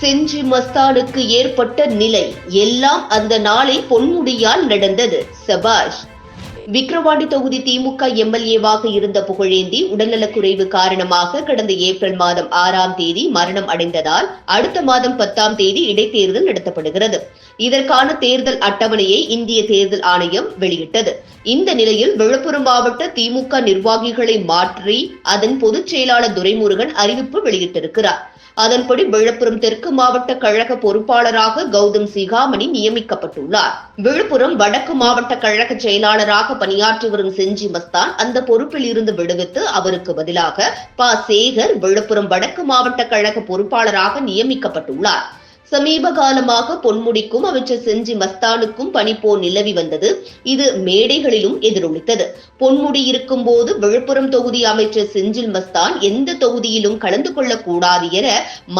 செஞ்சி மஸ்தானுக்கு ஏற்பட்ட நிலை. எல்லாம் அந்த நாளை பொன்முடியால் நடந்தது. சபாஷ். விக்ரவாண்டி தொகுதி திமுக எம்எல்ஏவாக இருந்த புகழேந்தி உடல்நலக்குறைவு காரணமாக கடந்த ஏப்ரல் மாதம் ஆறாம் தேதி மரணம் அடைந்ததால் அடுத்த மாதம் பத்தாம் தேதி இடைத்தேர்தல் நடத்தப்படுகிறது. இதற்கான தேர்தல் அட்டவணையை இந்திய தேர்தல் ஆணையம் வெளியிட்டது. இந்த நிலையில் விழுப்புரம் மாவட்ட திமுக நிர்வாகிகளை மாற்றி அதன் பொதுச் செயலாளர் துரைமுருகன் அறிவிப்பு வெளியிட்டிருக்கிறார். அதன்படி விழுப்புரம் தெற்கு மாவட்ட கழக பொறுப்பாளராக கௌதம் சிகாமணி நியமிக்கப்பட்டுள்ளார். விழுப்புரம் வடக்கு மாவட்ட கழக செயலாளராக பணியாற்றி வரும் செஞ்சி மஸ்தான் அந்த பொறுப்பில் இருந்து விடுவித்து அவருக்கு பதிலாக ப. சேகர் விழுப்புரம் வடக்கு மாவட்ட கழக பொறுப்பாளராக நியமிக்கப்பட்டுள்ளார். சமீப காலமாக பொன்முடிக்கும் அமைச்சர் செஞ்சி மஸ்தானுக்கும் பனிப்போர் நிலவி வந்தது. இது மேடைகளிலும் எதிரொலித்தது. பொன்முடி இருக்கும் போது விழுப்புரம் தொகுதி அமைச்சர் செஞ்சில் மஸ்தான் எந்த தொகுதியிலும் கலந்து கொள்ளக்கூடாது என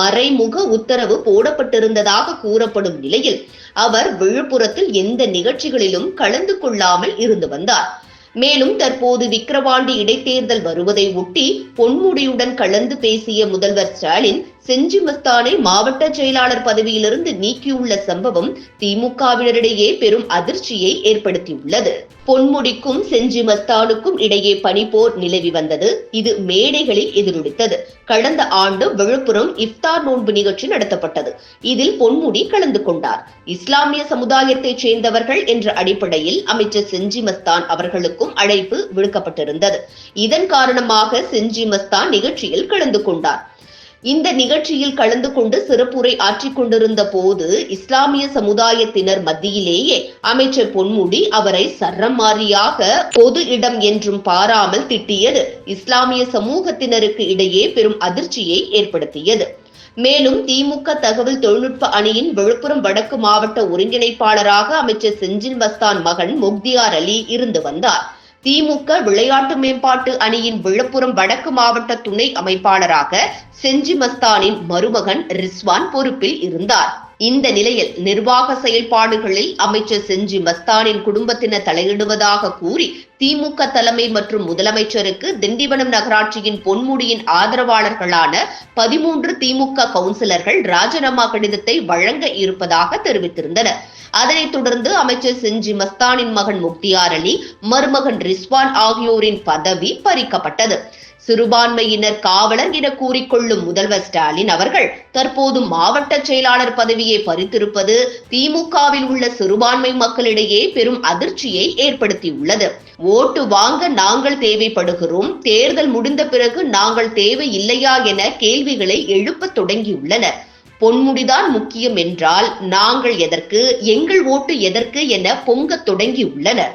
மறைமுக உத்தரவு போடப்பட்டிருந்ததாக கூறப்படும் நிலையில் அவர் விழுப்புரத்தில் எந்த நிகழ்ச்சிகளிலும் கலந்து கொள்ளாமல் இருந்து வந்தார். மேலும் தற்போது விக்கிரவாண்டி இடைத்தேர்தல் வருவதை ஒட்டி பொன்முடியுடன் கலந்து பேசிய முதல்வர் ஸ்டாலின் செஞ்சி மஸ்தானை மாவட்ட செயலாளர் பதவியிலிருந்து நீக்கியுள்ள சம்பவம் திமுகவினரிடையே பெரும் அதிர்ச்சியை ஏற்படுத்தியுள்ளது. பொன்முடிக்கும் செஞ்சி மஸ்தானுக்கும் இடையே பனிப்போர் நிலவி வந்தது. இது மேடைகளில் எதிரொலித்தது. கடந்த ஆண்டு விழுப்புரம் இஃப்தார் நோன்பு நிகழ்ச்சி நடத்தப்பட்டது. இதில் பொன்முடி கலந்து கொண்டார். இஸ்லாமிய சமுதாயத்தைச் சேர்ந்தவர்கள் என்ற அடிப்படையில் அமைச்சர் செஞ்சி மஸ்தான் அவர்களுக்கும் அழைப்பு விடுக்கப்பட்டிருந்தது. இதன் காரணமாக செஞ்சி மஸ்தான் நிகழ்ச்சியில் கலந்து கொண்டார். இந்த நிகழ்ச்சியில் கலந்து கொண்டு சிறப்புரை ஆற்றிக் கொண்டிருந்த போது இஸ்லாமிய சமுதாயத்தினர் மத்தியிலேயே அமைச்சர் பொன்முடி அவரை சரமாரியாக பொது இடம் என்றும் பாராமல் திட்டியது. இஸ்லாமிய சமூகத்தினருக்கு இடையே பெரும் அதிர்ச்சியை ஏற்படுத்தியது. மேலும் திமுக தகவல் தொழில்நுட்ப அணியின் விழுப்புரம் வடக்கு மாவட்ட ஒருங்கிணைப்பாளராக அமைச்சர் செஞ்சில் மஸ்தான் மகன் முக்தியார் அலி இருந்து வந்தார். திமுக விளையாட்டு மேம்பாட்டு அணியின் விழுப்புரம் வடக்கு மாவட்ட துணை அமைப்பாளராக செஞ்சி மஸ்தானின் மருமகன் ரிஸ்வான் பொறுப்பில் இருந்தார். இந்த நிலையில் நிர்வாக செயல்பாடுகளில் அமைச்சர் செஞ்சி மஸ்தானின் குடும்பத்தினர் தலையிடுவதாக கூறி திமுக தலைமை மற்றும் முதலமைச்சருக்கு திண்டிவனம் நகராட்சியின் பொன்முடியின் ஆதரவாளர்களான பதிமூன்று திமுக கவுன்சிலர்கள் ராஜினாமா கடிதத்தை வழங்க இருப்பதாக தெரிவித்திருந்தனர். அதனைத் தொடர்ந்து அமைச்சர் செஞ்சி மஸ்தானின் மகன் முக்தியார் அலி மருமகன் ரிஸ்வான் ஆகியோரின் பதவி பறிக்கப்பட்டது. சிறுபான்மையினர் காவலர் என கூறிக்கொள்ளும் முதல்வர் ஸ்டாலின் அவர்கள் தற்போது மாவட்ட செயலாளர் பதவியை பறித்திருப்பது திமுகவில் உள்ள சிறுபான்மை மக்களிடையே பெரும் அதிர்ச்சியை ஏற்படுத்தியுள்ளது. ஓட்டு வாங்க நாங்கள் தேவைப்படுகிறோம். தேர்தல் முடிந்த பிறகு நாங்கள் தேவை இல்லையா என கேள்விகளை எழுப்பத் தொடங்கியுள்ளனர். பொன்முடிதான் முக்கியம் என்றால் நாங்கள் எதற்கு எங்கள் ஓட்டு எதற்கு என பொங்கத் தொடங்கியுள்ளனர்.